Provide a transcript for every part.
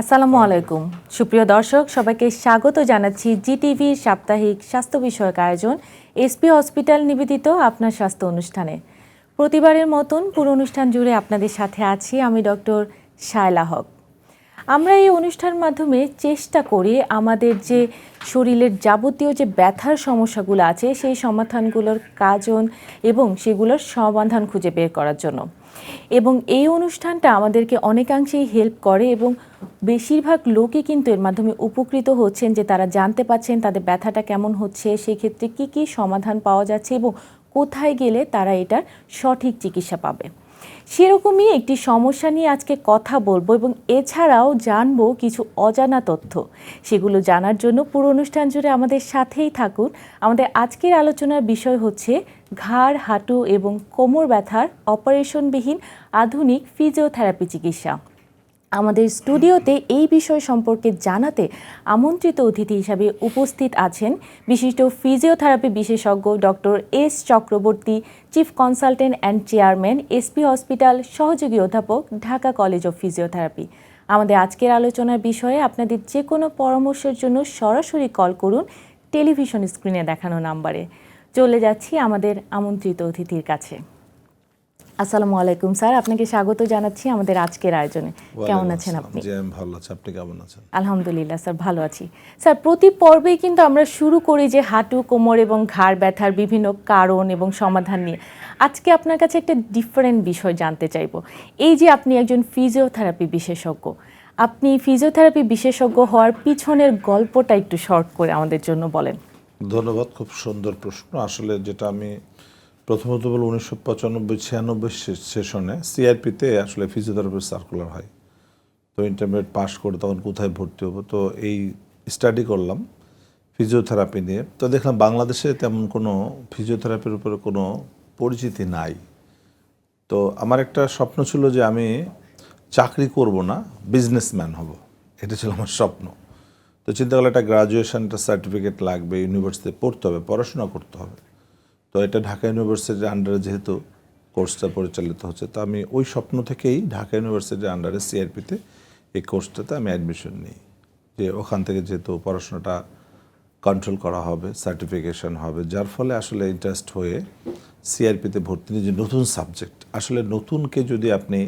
আসসালামু আলাইকুম। সুপ্রিয় দর্শক, সবাইকে স্বাগত জানাচ্ছি জিটিভির সাপ্তাহিক স্বাস্থ্য বিষয়ক আয়োজন এসপি হসপিটাল নিবেদিত আপনার স্বাস্থ্য অনুষ্ঠানে। প্রতিবারের মতন পুরো অনুষ্ঠান জুড়ে আপনাদের সাথে আছি আমি ডক্টর শায়লা হক। আমরা এই অনুষ্ঠান মাধ্যমে চেষ্টা করি আমাদের যে শরীরের যাবতীয় যে ব্যথার সমস্যাগুলো আছে, সেই সমাধানগুলোর কাজন এবং সেগুলোর সমাধান খুঁজে বের করার জন্য। এবং এই অনুষ্ঠানটা আমাদেরকে অনেকাংশেই হেল্প করে এবং বেশিরভাগ লোকই কিন্তু এর মাধ্যমে উপকৃত হচ্ছেন যে তারা জানতে পাচ্ছেন তাদের ব্যথাটা কেমন হচ্ছে সেই ক্ষেত্রে কী কী সমাধান পাওয়া যাচ্ছে এবং কোথায় গেলে তারা এটার সঠিক চিকিৎসা পাবে। সেরকমই একটি সমস্যা নিয়ে আজকে কথা বলব এবং এছাড়াও জানব কিছু অজানা তথ্য। সেগুলো জানার জন্য পুরো অনুষ্ঠান জুড়ে আমাদের সাথেই থাকুন। আমাদের আজকের আলোচনার বিষয় হচ্ছে ঘাড়, হাঁটু এবং কোমর ব্যথার অপারেশনবিহীন আধুনিক ফিজিওথেরাপি চিকিৎসা। আমাদের স্টুডিওতে এই বিষয় সম্পর্কে জানাতে আমন্ত্রিত অতিথি হিসাবে উপস্থিত আছেন বিশিষ্ট ফিজিওথেরাপি বিশেষজ্ঞ doctor S Chakraborty, chief consultant and chairman SP hospital, সহযোগী অধ্যাপক, ঢাকা কলেজ অফ ফিজিওথেরাপি। আমাদের আজকের আলোচনার বিষয়ে আপনাদের যে কোনো পরামর্শের জন্য সরাসরি কল করুন টেলিভিশন স্ক্রিনে দেখানো নাম্বারে। চলে যাচ্ছি আমাদের আমন্ত্রিত অতিথির কাছে। আসসালামু আলাইকুম স্যার। আপনাকে স্বাগত জানাচ্ছি আমাদের আজকের আয়োজনে। কেমন আছেন আপনি? ভালো আছি। আপনি কেমন আছেন? আলহামদুলিল্লাহ স্যার ভালো আছি। স্যার প্রতি পর্বেই কিন্তু আমরা শুরু করি যে হাঁটু কোমর এবং ঘাড় ব্যথার বিভিন্ন কারণ এবং সমাধান নিয়ে। আজকে আপনার কাছে একটা ডিফারেন্ট বিষয় জানতে চাইব। এই যে আপনি একজন ফিজিওথেরাপি বিশেষজ্ঞ আপনি ফিজিওথেরাপি বিশেষজ্ঞ হওয়ার পিছনের গল্পটা একটু শর্ট করে আমাদের জন্য বলেন। ধন্যবাদ, খুব সুন্দর প্রশ্ন। আসলে যেটা আমি প্রথমত বল উনিশশো পঁচানব্বই, ছিয়ানব্বই সেশনে সিআরপিতে আসলে ফিজিওথেরাপির সার্কুলার হয়। তো ইন্টারমিডিয়েট পাস করে তখন কোথায় ভর্তি হব? তো এই স্টাডি করলাম ফিজিওথেরাপি নিয়ে। তো দেখলাম বাংলাদেশে তেমন কোনো ফিজিওথেরাপির উপরে কোনো পরিচিতি নাই। তো আমার একটা স্বপ্ন ছিল যে আমি চাকরি করব না বিজনেসম্যান হব। এটা ছিল আমার স্বপ্ন। তো চিন্তা করলে একটা গ্রাজুয়েশনটা সার্টিফিকেট লাগবে ইউনিভার্সিটিতে পড়তে হবে, পড়াশোনা করতে হবে। তো এটা ঢাকা ইউনিভার্সিটির আন্ডারে যেহেতু কোর্সটা পরিচালিত হচ্ছে, তো আমি ওই স্বপ্ন থেকেই ঢাকা ইউনিভার্সিটির আন্ডারে সিআরপিতে এই কোর্সটাতে আমি অ্যাডমিশন নিই। যে ওখান থেকে যেহেতু পড়াশোনাটা কন্ট্রোল করা হবে সার্টিফিকেশন হবে, যার ফলে আসলে ইন্টারেস্ট হয়ে সিআরপিতে ভর্তি নিয়ে যে নতুন সাবজেক্ট আসলে নতুনকে যদি আপনি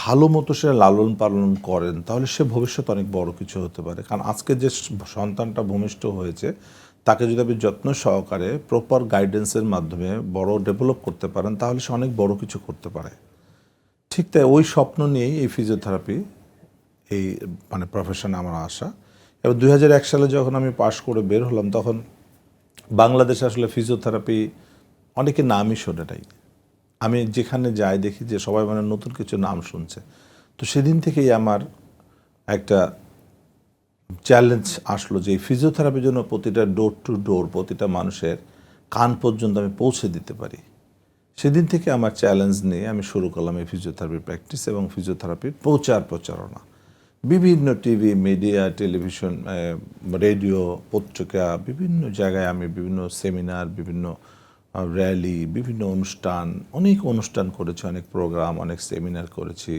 ভালো মতো সে লালন পালন করেন, তাহলে সে ভবিষ্যতে অনেক বড় কিছু হতে পারে। কারণ আজকে যে সন্তানটা ভূমিষ্ঠ হয়েছে, তাকে যদি আপনি যত্ন সহকারে প্রপার গাইডেন্সের মাধ্যমে বড় ডেভেলপ করতে পারেন, তাহলে সে অনেক বড় কিছু করতে পারে। ঠিক তাই ওই স্বপ্ন নিয়েই এই ফিজিওথেরাপি এই মানে প্রফেশনে আমার আসা এবার দুই হাজার এক সালে যখন আমি পাশ করে বের হলাম, তখন বাংলাদেশে আসলে ফিজিওথেরাপি অনেকে নামই শোনে নাই। আমি যেখানে যাই দেখি যে সবাই মানে নতুন কিছু নাম শুনছে। তো সেদিন থেকেই আমার একটা চ্যালেঞ্জ আসলো যে ফিজিওথেরাপির জন্য প্রতিটা ডোর টু ডোর প্রতিটা মানুষের কান পর্যন্ত আমি পৌঁছে দিতে পারি। সেদিন থেকে আমার চ্যালেঞ্জ নিয়ে আমি শুরু করলাম এই ফিজিওথেরাপির প্র্যাকটিস এবং ফিজিওথেরাপির প্রচার প্রচারণা। বিভিন্ন টিভি মিডিয়া টেলিভিশন রেডিও পত্রিকা, বিভিন্ন জায়গায় আমি বিভিন্ন সেমিনার বিভিন্ন র্যালি বিভিন্ন অনুষ্ঠান, অনেক অনুষ্ঠান করেছি, অনেক প্রোগ্রাম অনেক সেমিনার করেছি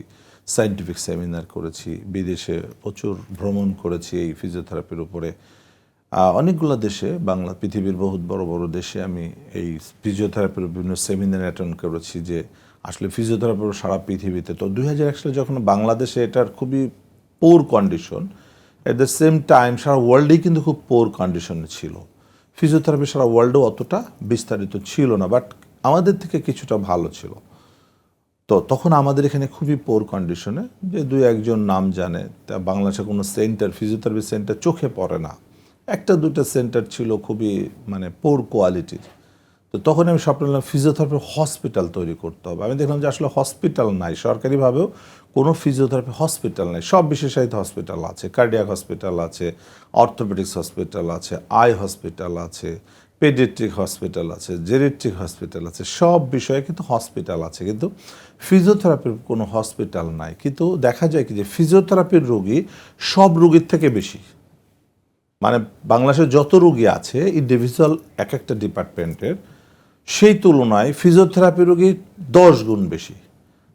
সায়েন্টিফিক সেমিনার করেছি, বিদেশে প্রচুর ভ্রমণ করেছি এই ফিজিওথেরাপির উপরে। অনেকগুলো দেশে, বাংলা, পৃথিবীর বহুত বড় বড় দেশে আমি এই ফিজিওথেরাপির বিভিন্ন সেমিনার অ্যাটেন্ড করেছি যে আসলে ফিজিওথেরাপির সারা পৃথিবীতে। তো দুই হাজার এক সালে যখন বাংলাদেশে এটার খুবই poor condition at the same time সারা ওয়ার্ল্ডেই কিন্তু খুব পোর কন্ডিশনে ছিল। ফিজিওথেরাপি সারা ওয়ার্ল্ডেও অতটা বিস্তারিত ছিল না, বাট আমাদের থেকে কিছুটা ভালো ছিল। তো তখন আমাদের এখানে খুবই পোর কন্ডিশনে যে দুই একজন নাম জানে, তা বাংলাদেশে কোনো সেন্টার ফিজিওথেরাপি সেন্টার চোখে পড়ে না। একটা দুটো সেন্টার ছিল খুবই মানে পোর কোয়ালিটির তো তখন আমি স্বপ্ন নিলাম ফিজিওথেরাপি হসপিটাল তৈরি করতে হবে। আমি দেখলাম যে আসলে হসপিটাল নাই, সরকারিভাবেও কোনো ফিজিওথেরাপি হসপিটাল নাই। সব বিশেষায়িত হসপিটাল আছে। কার্ডিয়াক হসপিটাল আছে অর্থোপেডিক্স হসপিটাল আছে আই হসপিটাল আছে পেডিয়াট্রিক হসপিটাল আছে জেরিট্রিক হসপিটাল আছে। সব বিষয়ে কিন্তু হসপিটাল আছে। কিন্তু ফিজিওথেরাপির কোনো হসপিটাল নাই। কিন্তু দেখা যায় কি যে ফিজিওথেরাপির রোগী সব রোগীর থেকে বেশি। মানে বাংলাদেশে যত রোগী আছে ইন্ডিভিজুয়াল এক একটা ডিপার্টমেন্টের সেই তুলনায় ফিজিওথেরাপি রোগী দশ গুণ বেশি।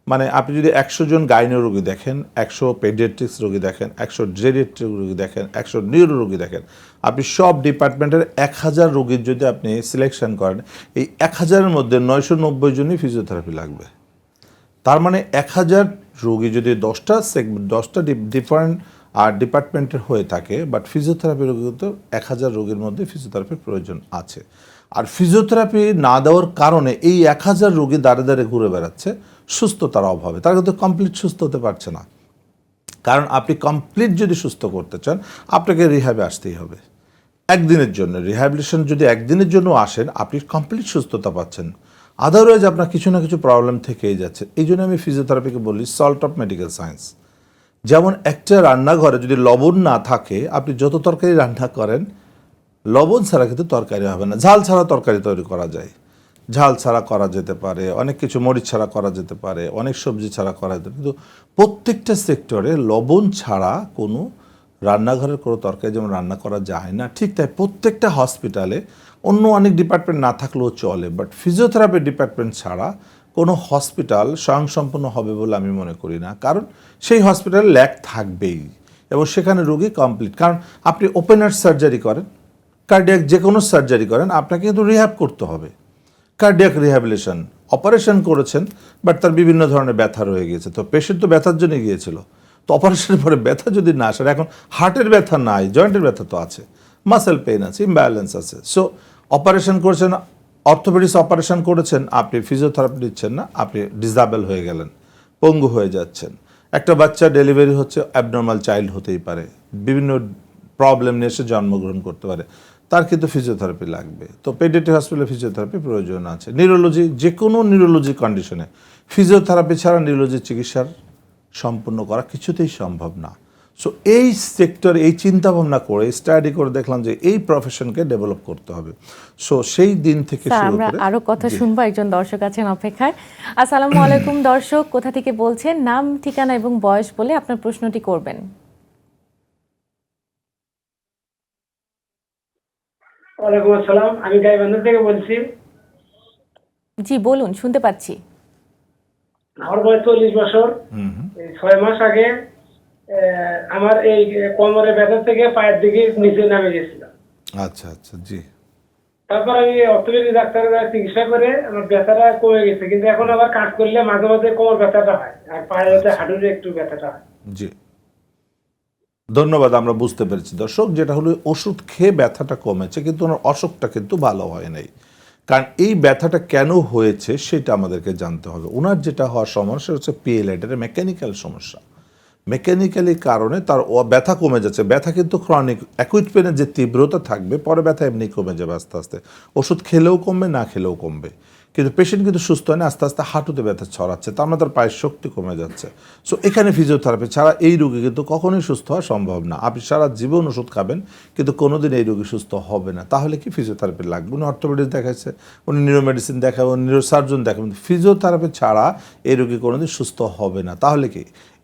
মানে আপনি যদি একশো জন গাইনো রোগী দেখেন, একশো পেডিয়াট্রিক্স রোগী দেখেন, একশো জেরিয়াট্রিক রোগী দেখেন, একশো নিউরো রোগী দেখেন, আপনি সব ডিপার্টমেন্টের এক হাজার রোগীর যদি আপনি সিলেকশন করেন, এই এক হাজারের মধ্যে নয়শো নব্বই জনই ফিজিওথেরাপি লাগবে। তার মানে এক হাজার রোগী যদি দশটা সেগমেন্ট দশটা ডিফারেন্ট আর ডিপার্টমেন্টের হয়ে থাকে বাট ফিজিওথেরাপি রোগী তো এক হাজার রোগীর মধ্যে ফিজিওথেরাপির প্রয়োজন আছে। আর ফিজিওথেরাপি না দেওয়ার কারণে এই এক হাজার রোগী দাঁড়ে দাঁড়ে ঘুরে বেড়াচ্ছে সুস্থতার অভাবে তারা কিন্তু কমপ্লিট সুস্থ হতে পারছে না। কারণ আপনি কমপ্লিট যদি সুস্থ করতে চান, আপনাকে রিহ্যাবে আসতেই হবে। একদিনের জন্য। রিহ্যাবিলিটেশন যদি একদিনের জন্য আসেন, আপনি কমপ্লিট সুস্থতা পাচ্ছেন। আদারওয়াইজ আপনার কিছু না কিছু প্রবলেম থেকেই যাচ্ছে। এই জন্য আমি ফিজিওথেরাপিকে বলি সল্ট অফ মেডিকেল সায়েন্স যেমন একটা রান্নাঘরে যদি লবণ না থাকে, আপনি যত তরকারি রান্না করেন, লবণ ছাড়া কিন্তু তরকারি হবে না। ঝাল ছাড়া তরকারি তৈরি করা যায়। ঝাল ছাড়া করা যেতে পারে, অনেক কিছু মরিচ ছাড়া করা যেতে পারে, অনেক সবজি ছাড়া করা যেতে কিন্তু প্রত্যেকটা সেক্টরে লবণ ছাড়া কোনো রান্নাঘরের কোনো তরকারি যেমন রান্না করা যায় না, ঠিক তাই প্রত্যেকটা হসপিটালে অন্য অনেক ডিপার্টমেন্ট না থাকলেও চলে, বাট ফিজিওথেরাপি ডিপার্টমেন্ট ছাড়া কোনো হসপিটাল স্বয়ংসম্পূর্ণ হবে বলে আমি মনে করি না। কারণ সেই হসপিটালে ল্যাক থাকবেই এবং সেখানে রোগী কমপ্লিট। কারণ আপনি ওপেনার সার্জারি করেন, কার্ডিয়াক যে কোনো সার্জারি করেন, আপনাকে কিন্তু রিহ্যাব করতে হবে। কার্ডিয়াক রিহ্যাবিলেশন অপারেশন করেছেন বাট তার বিভিন্ন ধরনের ব্যথা রয়ে গিয়েছে। তো পেশেন্ট তো ব্যথার জন্য গিয়েছিল। তো অপারেশনের পরে ব্যথা যদি না আসে এখন হার্টের ব্যথা নাই জয়েন্টের ব্যথা তো আছে মাসেল পেইন আছে ইমব্যালেন্স আছে। সো অপারেশন করেছেন অর্থোপেডিক্স অপারেশন করেছেন, আপনি ফিজিওথেরাপি দিচ্ছেন না, আপনি ডিসাবেল হয়ে গেলেন, পঙ্গু হয়ে যাচ্ছেন। একটা বাচ্চা ডেলিভারি হচ্ছে অ্যাবনর্মাল চাইল্ড হতেই পারে। বিভিন্ন প্রবলেম নিয়ে এসে জন্মগ্রহণ করতে পারে। তার কিন্তু ফিজিওথেরাপি লাগবে। তো পেডিয়াট্রিক হসপিটালে ফিজিওথেরাপি প্রয়োজন আছে। নিউরোলজি যে কোনো নিউরোলজি কন্ডিশনে ফিজিওথেরাপি ছাড়া নিউরোলজি চিকিৎসার সম্পূর্ণ করা কিছুতেই সম্ভব না। সো এই সেক্টর এই চিন্তা ভাবনা করে স্টাডি করে দেখলাম যে এই প্রফেশনকে ডেভেলপ করতে হবে। সো সেই দিন থেকে শুরু আমরা করে আরও কথা শুনব একজন দর্শক আছেন অপেক্ষায়। আসসালামু আলাইকুম দর্শক কোথা থেকে বলছেন? নাম ঠিকানা এবং বয়স বলে আপনার প্রশ্নটি করবেন। ওয়ালাইকুম আসসালাম। আমি গাইবান্ধা থেকে বলছি। জি বলুন শুনতে পাচ্ছি। আমার বয়স চল্লিশ বছর। ছয় মাস আগে আমার এই কোমরের ব্যথা থেকে পায়ের দিকে নিচে নামে গেছিল আচ্ছা আচ্ছা জি। তারপর আমি অর্থোপেডিক ডাক্তারের কাছে চিকিৎসা করে আমার ব্যথাটা কমে গেছে। কিন্তু এখন আবার কাজ করলে মাঝে মাঝে কোমর ব্যথাটা হয় আর পায়ে হাঁটুর একটু ব্যথাটা হয়। জি। ধন্যবাদ, আমরা বুঝতে পেরেছি। দর্শক, যেটা হলো ওষুধ খেয়ে ব্যথাটা কমেছে, কিন্তু ওনার অসুখটা কিন্তু ভালো হয় নাই। কারণ এই ব্যথাটা কেন হয়েছে সেটা আমাদেরকে জানতে হবে। ওনার যেটা হওয়ার সমস্যা হচ্ছে পিএলআইড এটা মেকানিক্যাল সমস্যা। মেকানিক্যালি কারণে তার ব্যথা কমে যাচ্ছে। ব্যথা কিন্তু ক্রনিক অ্যাকুইট পেনের যে তীব্রতা থাকবে, পরে ব্যথা এমনি কমে যাবে আস্তে আস্তে। ওষুধ খেলেও কমবে, না খেলেও কমবে। কিন্তু পেশেন্ট কিন্তু সুস্থ হয় না, আস্তে আস্তে হাঁটুতে ব্যথা ছড়াচ্ছে তার মানে তার পায়ের শক্তি কমে যাচ্ছে। সো এখানে ফিজিওথেরাপি ছাড়া এই রোগী কিন্তু কখনোই সুস্থ হওয়া সম্ভব না। আপনি সারা জীবন ওষুধ খাবেন, কিন্তু কোনোদিন এই রোগী সুস্থ হবে না। তাহলে কি ফিজিওথেরাপি লাগবে? উনি অর্থোপেডিক্স দেখাচ্ছে উনি নিউরোমেডিসিন দেখাবেন নিউরোসার্জন দেখাবেন ফিজিওথেরাপি ছাড়া এই রোগী কোনোদিন সুস্থ হবে না। তাহলে কি?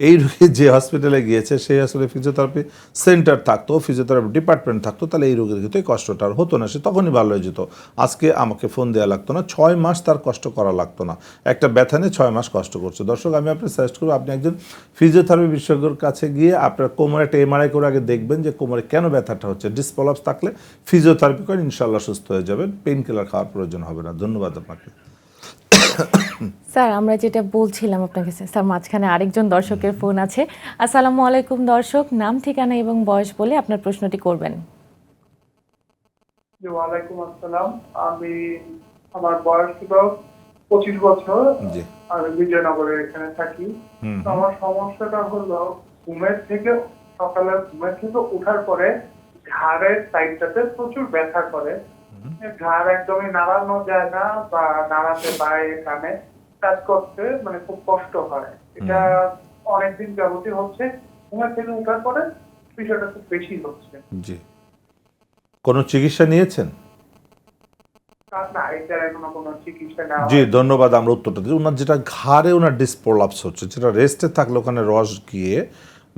এই রোগী যে হসপিটালে গিয়েছে, সেই আসলে ফিজিওথেরাপি সেন্টার থাকতো ফিজিওথেরাপি ডিপার্টমেন্ট থাকতো, তাহলে এই রোগীর কিন্তু এই কষ্টটা আর হতো না, সে তখনই ভালো হয়ে যেত। আজকে আমাকে ফোন দেওয়া লাগতো না, ছয় মাস তার কষ্ট করা লাগতো না। একটা ব্যথা নিয়ে ছয় মাস কষ্ট করছে। দর্শক, আমি আপনার সাজেস্ট করব, আপনি একজন ফিজিওথেরাপি বিশেষজ্ঞর কাছে গিয়ে আপনার কোমরে একটা এমআরআই করে আগে দেখবেন যে কোমরে কেন ব্যথাটা হচ্ছে। ডিসপলাপস থাকলে ফিজিওথেরাপি করেন ইনশাল্লাহ সুস্থ হয়ে যাবেন। পেইন কিলার খাওয়ার প্রয়োজন হবে না। ধন্যবাদ আপনাকে। স্যার আমরা যেটা বলছিলাম আপনাকে স্যার মাঝখানে আরেকজন দর্শকের ফোন আছে। আসসালামু আলাইকুম দর্শক নাম ঠিকানা এবং বয়স বলে আপনার প্রশ্নটি করবেন। ওয়ালাইকুম আসসালাম। আমি আমার বয়স ছিল পঁচিশ বছর জি। আমি বিজয়নগরে এখানে থাকি। তো আমার সমস্যাটা হলো ঘুমের থেকে সকালে ঘুমের থেকে ওঠার পরে ঘাড়ের সাইডটাতে প্রচুর ব্যথা করে। ঘাড় একদমই নাড়ানো যায় না বা নাড়াতে পারে কানে। করতে মানে খুব কষ্ট হয়। এটা অনেকদিন যাবতীয় হচ্ছে। ঘুমের থেকে ওঠার পরে বিষয়টা খুব বেশি হচ্ছে। জি। কোনো চিকিৎসা নিয়েছেন? জি ধন্যবাদ আমরা উত্তরটা দিই। ওনার যেটা ঘাড়ে ওনার ডিসপ্রোলাপস হচ্ছে যেটা রেস্টে থাকলে ওখানে রস গিয়ে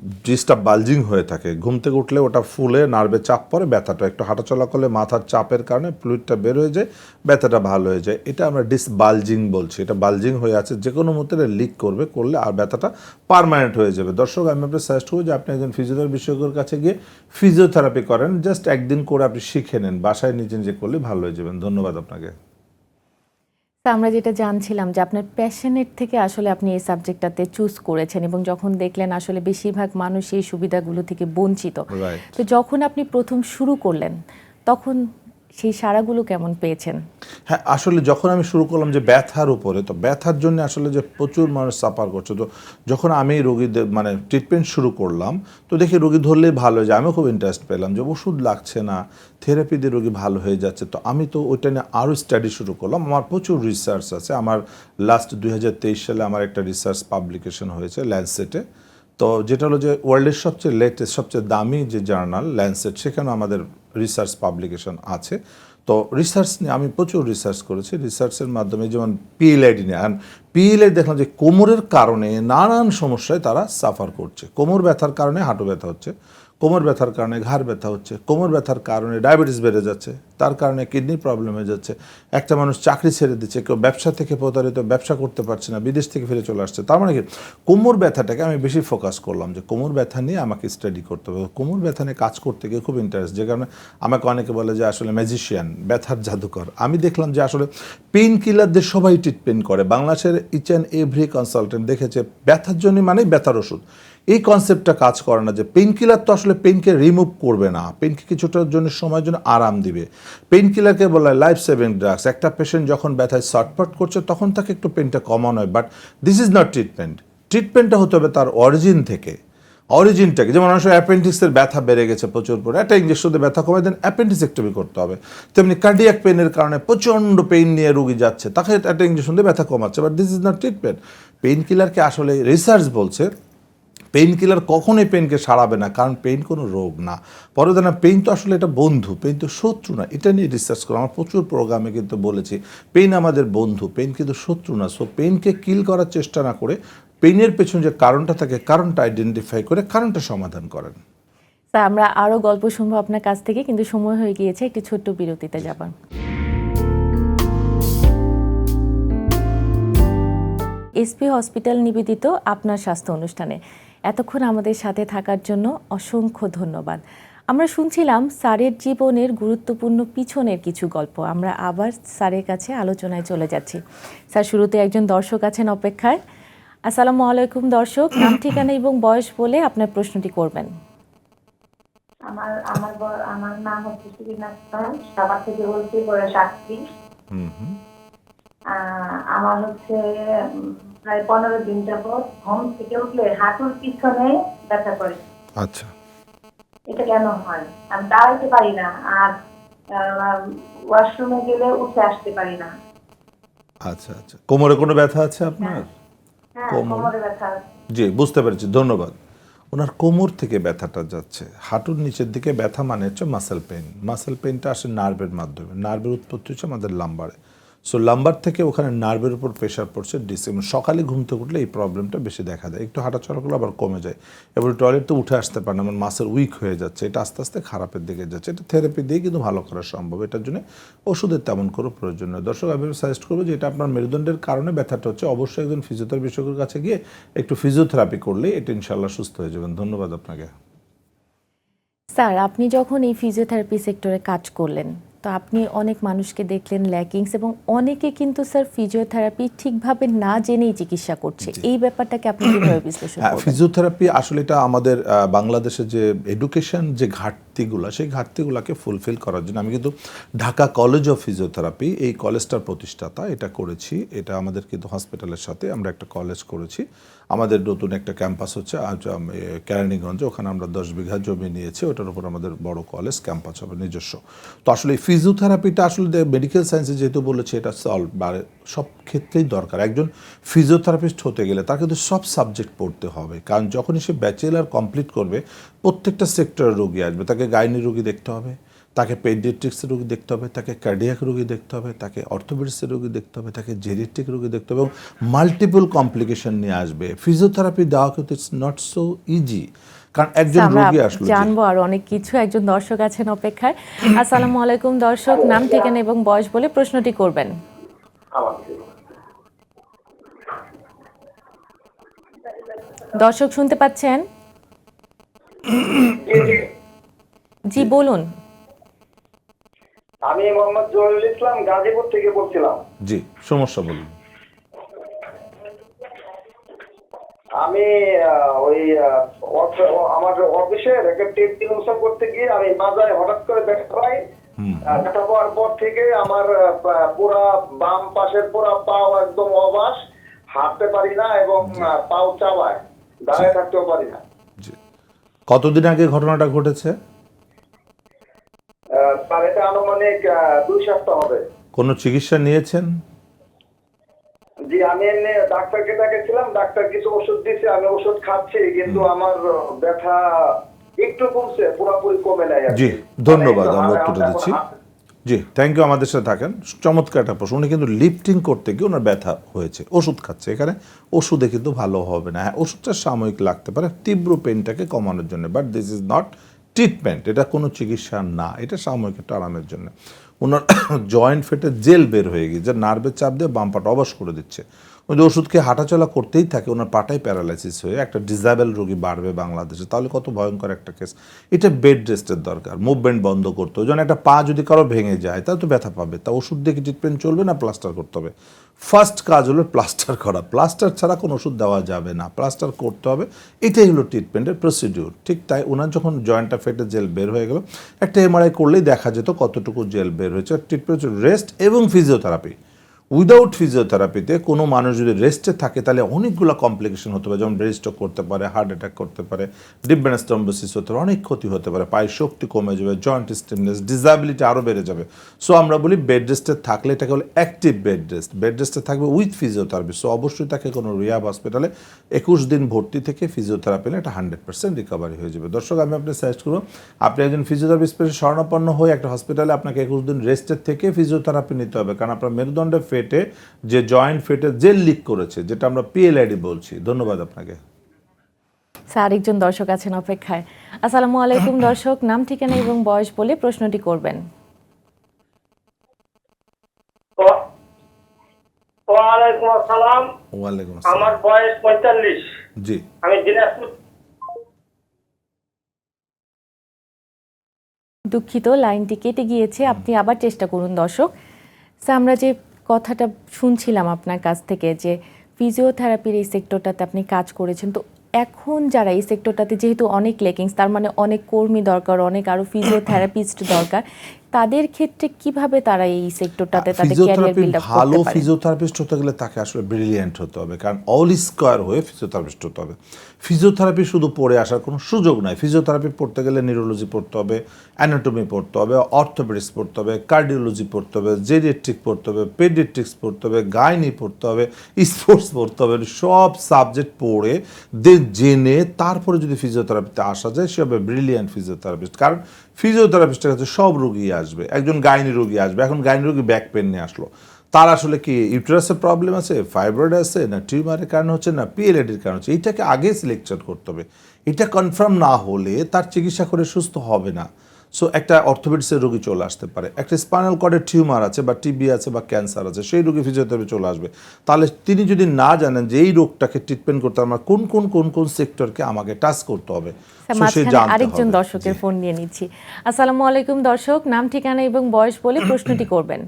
ডিসটা বালজিং হয়ে থাকে। ঘুম থেকে উঠলে ওটা ফুলে, নার্ভে চাপ পড়ে, ব্যথাটা একটু হাঁটাচলা করলে মাথার চাপের কারণে ফ্লুইডটা বের হয়ে যায়, ব্যথাটা ভালো হয়ে যায়। এটা আমরা ডিস বালজিং বলছি। এটা বালজিং হয়ে আছে, যে কোনো মতে লিক করবে, করলে আর ব্যথাটা পারমানেন্ট হয়ে যাবে। দর্শক, আমি আপনার সাজেস্ট করব যে আপনি একজন ফিজিওথেরাপি বিশেষজ্ঞের কাছে গিয়ে ফিজিওথেরাপি করেন। জাস্ট একদিন করে আপনি শিখে নেন। বাসায় নিজে নিজে করলে ভালো হয়ে যাবেন। ধন্যবাদ আপনাকে। তা আমরা যেটা জানছিলাম যে আপনার প্যাশনের থেকে আসলে আপনি এই সাবজেক্টটাতে চুজ করেছেন এবং যখন দেখলেন আসলে বেশিরভাগ মানুষ এই সুবিধাগুলো থেকে বঞ্চিত। তো যখন আপনি প্রথম শুরু করলেন তখন সেই সারাগুলো কেমন পেয়েছেন? হ্যাঁ আসলে যখন আমি শুরু করলাম যে ব্যথার উপরে, তো ব্যথার জন্য আসলে যে প্রচুর মানুষ সাফার করছে, তো যখন আমি রোগীদের মানে ট্রিটমেন্ট শুরু করলাম, তো দেখি রোগী ধরলেই ভালো যায়। আমিও খুব ইন্টারেস্ট পেলাম যে ওষুধ লাগছে না থেরাপি দিয়ে রোগী ভালো হয়ে যাচ্ছে। তো আমি তো ওইটা নিয়ে আরও স্টাডি শুরু করলাম। আমার প্রচুর রিসার্চ আছে। আমার লাস্ট দুই হাজার তেইশ সালে আমার একটা রিসার্চ পাবলিকেশন হয়েছে ল্যান্ডসেটে তো যেটা হলো যে ওয়ার্ল্ডের সবচেয়ে লেটেস্ট সবচেয়ে দামি যে জার্নাল ল্যান্ডসেট সেখানে আমাদের রিসার্চ পাবলিকেশন আছে। তো রিসার্চ নিয়ে আমি প্রচুর রিসার্চ করেছি। রিসার্চের মাধ্যমে যেমন পিএলআইডি নিয়ে আর পিএলআইডি দেখলাম যে কোমরের কারণে নানান সমস্যায় তারা সাফার করছে। কোমর ব্যথার কারণে হাঁটু ব্যথা হচ্ছে। কোমর ব্যথার কারণে, ঘাড় ব্যথা হচ্ছে, কোমর ব্যথার কারণে ডায়াবেটিস বেড়ে যাচ্ছে, তার কারণে কিডনির প্রবলেম হয়ে যাচ্ছে, একটা মানুষ চাকরি ছেড়ে দিচ্ছে, কেউ ব্যবসা থেকে প্রতারিত, ব্যবসা করতে পারছে না, বিদেশ থেকে ফিরে চলে আসছে, তার মানে কি? কোমর ব্যথাটাকে আমি বেশি ফোকাস করলাম যে কোমর ব্যথা নিয়ে আমাকে স্টাডি করতে হবে। কোমর ব্যথা নিয়ে কাজ করতে গিয়ে খুব ইন্টারেস্ট যে কারণে আমাকে অনেকে বলে যে আসলে ম্যাজিশিয়ান ব্যথার জাদুকর। আমি দেখলাম যে আসলে পেইন কিলারদের সবাই ট্রিটমেন্ট করে। বাংলাদেশের ইচ অ্যান্ড এভরি কনসালটেন্ট দেখেছে, ব্যথার জন্য মানেই ব্যথার ওষুধ। এই কনসেপ্টটা কাজ করে না যে পেইন কিলার তো আসলে পেনকে রিমুভ করবে না। পেনকে কিছুটার জন্য সময়ের জন্য আরাম দিবে। পেইন কিলারকে বলা হয় লাইফ সেভিং ড্রাগস একটা পেশেন্ট যখন ব্যথায় শর্টপট করছে, তখন তাকে একটু পেনটা কমানো হয়। But this is not treatment ট্রিটমেন্টটা হতে হবে তার অরিজিন থেকে। অরিজিনটাকে যেমন মানুষের অ্যাপেন্ডিক্সের ব্যথা বেড়ে গেছে প্রচুর পরে। একটা ইঞ্জেকশন দিয়ে ব্যথা কমে দেন অ্যাপেন্ডিসেক্টমি করতে হবে। তেমনি কার্ডিয়াক পেনের কারণে প্রচণ্ড পেইন নিয়ে রুগী যাচ্ছে। তাকে একটা ইঞ্জেকশন দিয়ে ব্যথা কমাচ্ছে। But this is not treatment pain কিলারকে আসলে রিসার্চ বলছে পেইন কিলার কখনোই পেইনকে সারাবে না, কারণ পেইন কোনো রোগ না। পরে না পেইন তো আসলে এটা বন্ধু পেইন তো শত্রু না, এটা নিয়ে রিসার্চ করো আমার প্রচুর প্রোগ্রামে কিন্তু বলেছি পেইন আমাদের বন্ধু পেইন কিন্তু শত্রু না। সো পেইনকে কিল করার চেষ্টা না করে পেইনের পেছনে যে কারণটা থাকে, কারণটা আইডেন্টিফাই করে, কারণটা সমাধান করেন। তা আমরা আরও গল্প শুনব আপনার কাছ থেকে, কিন্তু সময় হয়ে গিয়েছে, একটি ছোট্ট বিরতিতে যাবার এসপি হসপিটাল নিবেদিত আপনার স্বাস্থ্য অনুষ্ঠানে। এতক্ষণ আমাদের সাথে থাকার জন্য অসংখ্য ধন্যবাদ। আমরা শুনছিলাম স্যারের জীবনের গুরুত্বপূর্ণ পিছনের কিছু গল্প। আমরা আবার স্যারের কাছে আলোচনায় চলে যাচ্ছি। স্যার শুরুতে একজন দর্শক আছেন অপেক্ষায়। আসসালামু আলাইকুম দর্শক। নাম ঠিকানা এবং বয়স বলে আপনার প্রশ্নটি করবেন। আমার আমার আমার নাম হচ্ছে সুবিনা খান সাবার থেকে বলছি বয়স আটত্রিশ। আমার হচ্ছে প্রায় পনেরো দিন যাবৎ ঘুম থেকে উঠলে হাঁটুর পিছনে ব্যথা করে। আচ্ছা। এটা কেন হয়? আমি দাঁড়াইতে পারি না আর ওয়াশরুমে গেলে উঠে আসতে পারি না। আচ্ছা আচ্ছা। কোমরে কোনো ব্যথা আছে আপনার? হ্যাঁ। কোমরে? ব্যথা জি বুঝতে পেরেছি। ধন্যবাদ। ওনার কোমর থেকে ব্যথাটা যাচ্ছে। হাঁটুর নিচের দিকে ব্যথা মানে হচ্ছে মাসেল পেইন মাসেল পেইনটা আসে নার্ভের মাধ্যমে। নার্ভের উৎপত্তি হচ্ছে আমাদের লাম্বারে সো লাম্বার থেকে ওখানে নার্ভের উপর প্রেশার পড়ছে ডিসে সকালে ঘুম থেকে উঠলে এই প্রবলেমটা বেশি দেখা দেয়। একটু হাঁটাচলা করলে আবার কমে যায়। এবার টয়লেট তো উঠে আসতে পারে না, আমার মাসের উইক হয়ে যাচ্ছে, এটা আস্তে আস্তে খারাপের দিকে যাচ্ছে। এটা থেরাপি দিয়ে কিন্তু ভালো করা সম্ভব, এটার জন্য ওষুধের তেমন কোনো প্রয়োজন নেই দর্শক, আমি সাজেস্ট করব যে এটা আপনার মেরুদণ্ডের কারণে ব্যথাটা হচ্ছে, অবশ্যই একজন ফিজিওথেরাপি বিশেষজ্ঞের কাছে গিয়ে একটু ফিজিওথেরাপি করলে এটা ইনশাল্লাহ সুস্থ হয়ে যাবেন। ধন্যবাদ আপনাকে। স্যার, আপনি যখন এই ফিজিওথেরাপি সেক্টরে কাজ করলেন তো আপনি অনেক মানুষকে দেখলেন ল্যাকিংস এবং অনেকে কিন্তু স্যার ফিজিওথেরাপি ঠিকভাবে না জেনেই চিকিৎসা করছে। এই ব্যাপারটাকে আপনি কীভাবে বিশ্লেষণ হ্যাঁ করবেন? ফিজিওথেরাপি আসলে এটা আমাদের বাংলাদেশে যে এডুকেশন যে ঘাটতিগুলো সেই ঘাটতিগুলোকে ফুলফিল করার জন্য আমি কিন্তু ঢাকা কলেজ অফ ফিজিওথেরাপি এই কলেজটার প্রতিষ্ঠাতা এটা করেছি। এটা আমাদের কিন্তু হসপিটালের সাথে আমরা একটা কলেজ করেছি। আমাদের নতুন একটা ক্যাম্পাস হচ্ছে আম, ওখানে আমরা দশ বিঘা জমি নিয়েছি ওটার উপর আমাদের বড় কলেজ ক্যাম্পাস হবে নিজস্ব। তো আসলে ফিজিওথেরাপিটা আসলে মেডিকেল সায়েন্সে যেহেতু বলেছে এটা সলভ সব ক্ষেত্রেই দরকার। একজন ফিজিওথেরাপিস্ট হতে গেলে তার কিন্তু সব সাবজেক্ট পড়তে হবে। কারণ যখনই সে ব্যাচেলার কমপ্লিট করবে প্রত্যেকটা সেক্টরের রোগী আসবে। তাকে গাইনি রোগী দেখতে হবে তাকে পেডিয়াট্রিক্সের রোগী দেখতে হবে তাকে কার্ডিয়াক রোগী দেখতে হবে তাকে অর্থোপেডিক্সের রোগী দেখতে হবে তাকে জেরিট্রিক রোগী দেখতে হবে এবং মাল্টিপল কমপ্লিকেশন নিয়ে আসবে। ফিজিওথেরাপি দেওয়া কিন্তু ইটস নট সো ইজি কারণ একজন আচ্ছা, রোগী আসলো জানব আর অনেক কিছু। একজন দর্শক আছেন অপেক্ষায়। আসসালামু আলাইকুম দর্শক নাম ঠিকানা এবং বয়স বলে প্রশ্নটি করবেন। দর্শক শুনতে পাচ্ছেন? জি বলুন। আমি মোহাম্মদ জহিরুল ইসলাম গাজীপুর থেকে বলছিলাম। জি সমস্যা বলুন। আমি ওই আমার অফিসের একটা টেপ ইনস্টল করতে গিয়ে আমি মাজায় হঠাৎ করে ব্যথা পাই। ব্যথা পাওয়ার পর থেকে আমার পুরা বাম পাশের পুরা পাও একদম অবাস হাঁটতে পারি না এবং পাও চাবায় দাঁড়ায় থাকতেও পারি না। কতদিন আগে ঘটনাটা ঘটেছে? তার এটা আনুমানিক দুই সপ্তাহ হবে। কোনো চিকিৎসা নিয়েছেন? জি আমি এমনি ডাক্তারকে দেখেছিলাম ডাক্তার কিছু ওষুধ দিয়েছে আমি ওষুধ খাচ্ছি কিন্তু আমার ব্যথা একটু কমছে পুরোপুরি কমে নাই জি ধন্যবাদ আমরা উত্তরটা দিচ্ছি। জি থ্যাংক ইউ আমাদের সাথে থাকেন। চমৎকার একটা প্রশ্ন, উনি কিন্তু লিফটিং করতে গিয়ে ওনার ব্যথা হয়েছে। ওষুধ খাচ্ছে। এখানে ওষুধে কিন্তু ভালো হবে না। হ্যাঁ ওষুধটা সাময়িক লাগতে পারে, তীব্র পেনটাকে কমানোর জন্য but this is not treatment এটা কোনো চিকিৎসা না, এটা সাময়িক একটা আরামের জন্য। ওনার জয়েন্ট ফেটে জেল বের হয়ে গিয়েছে নার্ভের চাপ দিয়ে বাম পাটা অবশ করে দিচ্ছে। যে ওষুধ খেয়ে হাঁটাচলা করতেই থাকে, ওনার পাটাই প্যারালাইসিস হয়ে একটা ডিজাবেল রোগী বাড়বে বাংলাদেশে, তাহলে কত ভয়ঙ্কর একটা কেস। এটা বেড রেস্টের দরকার, মুভমেন্ট বন্ধ করতে ওই জন্য একটা পা যদি কারও ভেঙে যায়, তাহলে তো ব্যথা পাবে। তা ওষুধ দিয়ে ট্রিটমেন্ট চলবে না প্লাস্টার করতে হবে? ফার্স্ট কাজ হলো প্লাস্টার করা প্লাস্টার ছাড়া কোনো ওষুধ দেওয়া যাবে না প্লাস্টার করতে হবে, এটাই হলো ট্রিটমেন্টের প্রসিডিউর ঠিক তাই ওনার যখন জয়েন্টটা ফেটে জেল বের হয়ে গেল, একটা এমআরআই করলেই দেখা যেত কতটুকু জেল বের হয়েছে ট্রিটমেন্ট রেস্ট এবং ফিজিওথেরাপি উইদাউট ফিজিওথেরাপিতে কোনো মানুষ যদি রেস্টে থাকে, তাহলে অনেকগুলো কমপ্লিকেশন হতে পারে। যেমন ব্রেন স্ট্রোক করতে পারে হার্ট অ্যাটাক করতে পারে ডিপভেন স্টম্বোসিস হতে পারে, অনেক ক্ষতি হতে পারে। পায়ের শক্তি কমে যাবে জয়েন্ট স্টিমনেস ডিসাবিলিটি আরও বেড়ে যাবে। সো আমরা বলি বেড রেস্টে থাকলে এটাকে বলে অ্যাক্টিভ বেড রেস্ট বেড রেস্টে থাকবে উইথ ফিজিওথেরাপি সো অবশ্যই তাকে কোনো রিয়াব হসপিটালে একুশ দিন ভর্তি থেকে ফিজিওথেরাপি নিলে একটা হান্ড্রেড পার্সেন্ট রিকভারি হয়ে যাবে। দর্শক, আমি আপনি সাজেস্ট করব, আপনি একজন ফিজিওথেরাপি স্পেশাল শরণাপন্ন হয়ে একটা হসপিটালে আপনাকে একুশ দিন রেস্টের থেকে ফিজিওথেরাপি নিতে হবে। কারণ আপনার মেরুদণ্ডে ফেটে যে জয়েন্ট ফেটে জেল লিক করেছে যেটা আমরা পিএলআইডি বলছি। ধন্যবাদ আপনাকে। স্যার আরেকজন দর্শক আছেন অপেক্ষায়। আসসালামু আলাইকুম দর্শক নাম ঠিকানা এবং বয়স বলে প্রশ্নটি করবেন। ওয়ালাইকুম আসসালাম। ওয়ালাইকুম আমার বয়স পঁয়তাল্লিশ। জি। আমি দিনাজপুর দুঃখিত লাইনটি কেটে গিয়েছে। আপনি আবার চেষ্টা করুন দর্শক। আমরা যে কথাটা শুনছিলাম আপনার কাছ থেকে যে ফিজিওথেরাপির এই সেক্টরটাতে আপনি কাজ করেছেন। তো এখন যারা এই সেক্টরটাতে যেহেতু অনেক লেকিংস তার মানে অনেক কর্মী দরকার, অনেক আরও ফিজিওথেরাপিস্ট দরকার তাদের ক্ষেত্রে কীভাবে তারা এই সেক্টরটাতে তাদের ক্যারিয়ার ফিজিওথেরাপি বিল্ড আপ ভালো করতে পারে? ফিজিওথেরাপিস্ট হতে গেলে তাকে আসলে ব্রিলিয়েন্ট হতে হবে কারণ অল স্কোয়ার হয়ে ফিজিওথেরাপিস্ট হতে হবে। ফিজিওথেরাপি শুধু পড়ে আসার কোনো সুযোগ নাই। ফিজিওথেরাপি পড়তে গেলে নিউরোলজি পড়তে হবে অ্যানাটমি পড়তে হবে অর্থোপেডিক্স পড়তে হবে কার্ডিওলজি পড়তে হবে জেরিয়াট্রিক পড়তে হবে পেডিয়াট্রিক্স পড়তে হবে গাইনি পড়তে হবে স্পোর্টস পড়তে হবে সব সাবজেক্ট পড়ে দে জেনে তারপরে যদি ফিজিওথেরাপিতে আসা যায় সে হবে ব্রিলিয়ান্ট ফিজিওথেরাপিস্ট কারণ ফিজিওথেরাপিস্টের কাছে সব রোগী আসবে একজন গাইনি রোগী আসবে, এখন গাইনি রোগী ব্যাক পেন নিয়ে আসলো। তার আসলে কি ইউটারাসের প্রবলেম আছে ফাইব্রয়েড আছে, না টিউমারের কারণে হচ্ছে, না পিএলএডির কারণে হচ্ছে? এটাকে আগে সিলেকশন করতে হবে। এটা কনফার্ম না হলে তার চিকিৎসা করে সুস্থ হবে না। সো একটা অর্থোপেডিক্সের রোগী চলে আসতে পারে। একটা স্পাইনাল কর্ডের টিউমার আছে বা টিবি আছে বা ক্যান্সার আছে সেই রোগী ফিজিওথেরাপি চলে আসবে। তাহলে তিনি যদি না জানেন যে এই রোগটাকে ট্রিটমেন্ট করতে আমার কোন কোন কোন কোন সেক্টরকে আমাকে টাচ করতে হবে জানতে আরেকজন দর্শকের ফোন নিয়ে নিচ্ছি। আসসালামু আলাইকুম দর্শক নাম ঠিকানা এবং বয়স বলে প্রশ্নটি করবেন।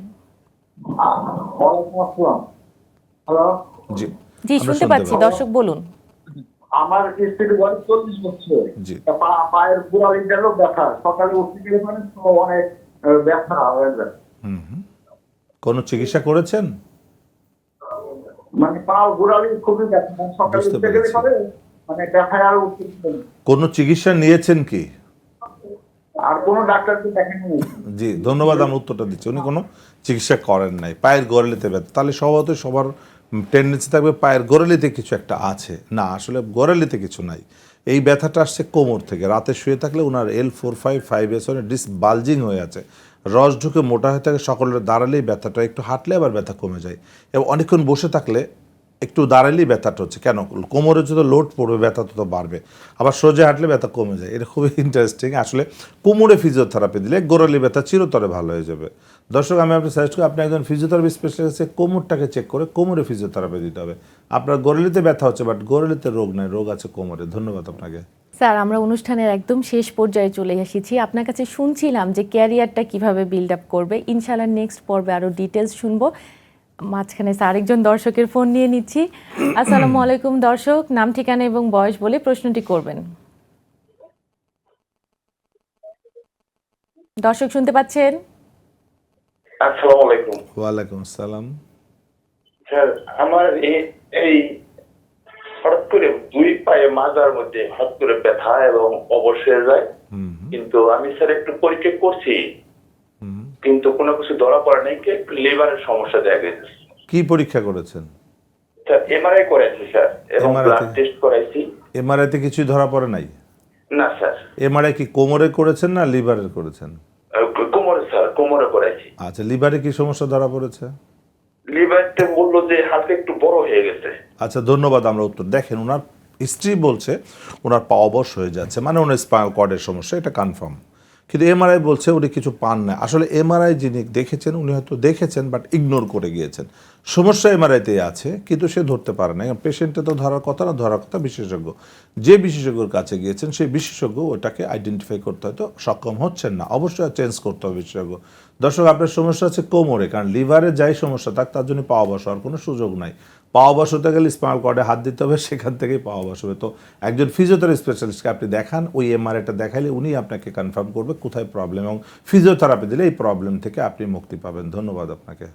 জি। জি শুনতে পাচ্ছি। দর্শক বলুন। আমার স্ত্রীর বয়স চল্লিশ বছর। পায়ের গোড়ালি গেলেও ব্যথা। সকালে উঠতে গেলে মানে অনেক ব্যথা হয়ে যায়। কোনো চিকিৎসা করেছেন? মানে পা গোড়ালি খুবই ব্যথা। মানে সকালে উঠতে গেলে পরে মানে ব্যথায় আর উঠতে কোনো চিকিৎসা নিয়েছেন কি? আর কোনো ডাক্তারকে দেখেনি। জি ধন্যবাদ আমি উত্তরটা দিচ্ছি। উনি কোনো চিকিৎসা করেন নাই। পায়ের গড়লেতে ব্যথা। তাহলে স্বভাবত সবার টেন্ডেন্সি থাকবে, পায়ের গোড়ালিতে কিছু একটা আছে। না, আসলে গোড়ালিতে কিছু নাই। এই ব্যথাটা আসছে কোমর থেকে। রাতে শুয়ে থাকলে ওনার L four five five S disc bulging হয়ে আছে। রস ঢুকে মোটা হয়ে থাকে, সকলের দাঁড়ালেই ব্যথাটা, একটু হাঁটলে আবার ব্যথা কমে যায়। এবং অনেকক্ষণ বসে থাকলে একটু দাঁড়ালেই ব্যথাটা হচ্ছে। কেন? কোমরে যত লোড পড়বে, ব্যথা তত বাড়বে। আবার সোজা হাঁটলে ব্যথা কমে যায়। এটা খুবই ইন্টারেস্টিং আসলে কোমরে ফিজিওথেরাপি দিলে গোড়ালি ব্যথা চিরতরে ভালো হয়ে যাবে। দর্শক, আমি আপনি সাজেস্ট করি, আপনি একজন ফিজিওথেরাপি স্পেশালিস্টে কোমরটাকে চেক করে কোমরে ফিজিওথেরাপি দিতে হবে। আপনার গোড়ালিতে ব্যথা হচ্ছে বাট গোড়ালিতে রোগ নাই, রোগ আছে কোমরে। ধন্যবাদ আপনাকে। স্যার, আমরা অনুষ্ঠানের একদম শেষ পর্যায়ে চলে এসেছি। আপনার কাছে শুনছিলাম যে ক্যারিয়ারটা কীভাবে বিল্ড আপ করবে। ইনশাআল্লাহ নেক্সট পর্বে আরও ডিটেলস শুনব। মাঝখানে স্যার আরেকজন দর্শকের ফোন নিয়ে নিচ্ছি। আসসালামু আলাইকুম দর্শক নাম ঠিকানা এবং বয়স বলে প্রশ্নটি করবেন। দর্শক শুনতে পাচ্ছেন? আসসালামু আলাইকুম। আসসালাম। স্যার আমার এই- হঠাৎ করে দুই পায়ে মাজার মধ্যে হঠাৎ করে ব্যথা এবং অবশ্যই যায়। হুম। কিন্তু আমি স্যার একটু পরীক্ষা করছি। কিন্তু কোনো কিছু ধরা পড়ে নাই কি লিভারের সমস্যা দেখা গেছে। কি পরীক্ষা করেছেন? এমআরআই করেছি স্যার এবং ব্লাড টেস্ট করাইছি। এমআরআইতে কিছুই ধরা পড়ে নাই? না স্যার। এমআরআই কি কোমরে করেছেন না লিভারের করেছেন? কোমরে স্যার কোমরে করাইছি। আচ্ছা লিভারে কি সমস্যা ধরা পড়েছে? লিভারটা বলল যে হালকা একটু বড় হয়ে গেছে। আচ্ছা ধন্যবাদ আমরা উত্তর। দেখেন ওনার স্ত্রী বলছে ওনার পা অবশ হয়ে যাচ্ছে মানে ওনার স্পাইনাল কর্ডের সমস্যা এটা কনফার্ম কিন্তু এমআরআই বলছে উনি কিছু পান না। আসলে এমআরআই যিনি দেখেছেন, উনি হয়তো দেখেছেন বাট ইগনোর করে গিয়েছেন। সমস্যা এমআরআইতে আছে, কিন্তু সে ধরতে পারে না। পেশেন্টে তো ধরার কথা না, ধরার কথা বিশেষজ্ঞ। যে বিশেষজ্ঞর কাছে গিয়েছেন, সেই বিশেষজ্ঞ ওটাকে আইডেন্টিফাই করতে হয়তো সক্ষম হচ্ছেন না। অবশ্যই চেঞ্জ করতে হবে বিশেষজ্ঞ। দর্শক, আপনার সমস্যা হচ্ছে কোমরে, কারণ লিভারে যাই সমস্যা থাক, তার জন্য পাওয়া বসার কোনো সুযোগ নাই। পাওয়া বসাতে গেলে স্পাইনাল কর্ডে হাত দিতে হবে, সেখান থেকেই পাওয়া বসবে তো একজন ফিজিওথেরাপি স্পেশালিস্টকে আপনি দেখান, ওই এমআরআইটা দেখাইলে উনি আপনাকে কনফার্ম করবে কোথায় প্রবলেম এবং ফিজিওথেরাপি দিলে এই প্রবলেম থেকে আপনি মুক্তি পাবেন। ধন্যবাদ আপনাকে।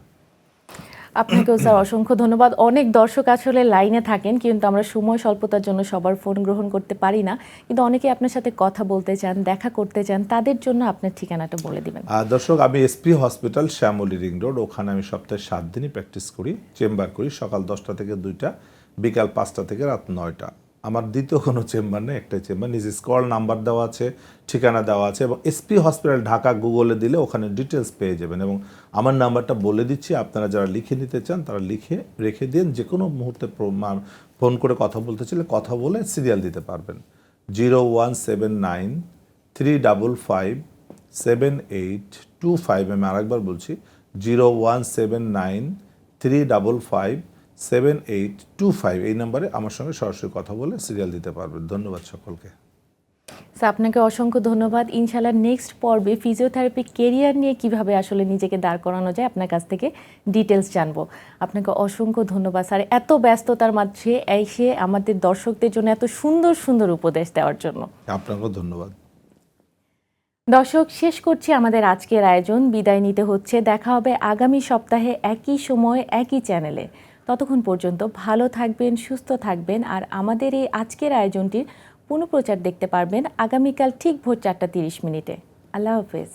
আপনাকেও স্যার অসংখ্য ধন্যবাদ। অনেক দর্শক আসলে লাইনে থাকেন, কিন্তু আমরা সময় স্বল্পতার জন্য সবার ফোন গ্রহণ করতে পারি না। কিন্তু অনেকে আপনার সাথে কথা বলতে চান, দেখা করতে চান, তাদের জন্য আপনার ঠিকানাটা বলে দিবেন। দর্শক, আমি SP hospital Shyamoli ring road. ওখানে আমি সপ্তাহে সাত দিনই প্র্যাকটিস করি, চেম্বার করি, সকাল দশটা থেকে দুইটা, বিকাল পাঁচটা থেকে রাত নয়টা। আমার দ্বিতীয় কোনো চেম্বার নেই, একটাই চেম্বার। নিজে স্কল নাম্বার দেওয়া আছে, ঠিকানা দেওয়া আছে এবং এসপি হসপিটাল ঢাকা গুগলে দিলে ওখানে ডিটেলস পেয়ে যাবেন এবং আমার নাম্বারটা বলে দিচ্ছি, আপনারা যারা লিখে নিতে চান তারা লিখে রেখে দিন যে কোনো মুহূর্তে ফোন করে কথা বলতে চাইলে কথা বলে সিরিয়াল দিতে পারবেন। Zero one seven nine three double five seven eight two five আমি আরেকবার বলছি zero one seven nine three double five seven eight two five এই নাম্বারে আমার সঙ্গে সরাসরি কথা বলে সিরিয়াল দিতে পারবেন। ধন্যবাদ সকলকে। স্যার আপনাকে অসংখ্য ধন্যবাদ। ইনশাল্লাহ নেক্সট পর্বে ফিজিওথেরাপি কেরিয়ার নিয়ে কীভাবে আসলে নিজেকে দাঁড় করানো যায় আপনার কাছ থেকে ডিটেলস জানব। আপনাকে অসংখ্য ধন্যবাদ। স্যার এত ব্যস্ততার মাঝে এসে আমাদের দর্শকদের জন্য এত সুন্দর সুন্দর উপদেশ দেওয়ার জন্য। আপনাকেও ধন্যবাদ। দর্শক শেষ করছি আমাদের আজকের আয়োজন। বিদায় নিতে হচ্ছে। দেখা হবে আগামী সপ্তাহে একই সময় একই চ্যানেলে ততক্ষণ পর্যন্ত ভালো থাকবেন, সুস্থ থাকবেন আর আমাদের এই আজকের আয়োজনটির পুনঃপ্রচার দেখতে পারবেন আগামীকাল ঠিক ভোর চারটা তিরিশ মিনিটে। আল্লাহ হাফেজ।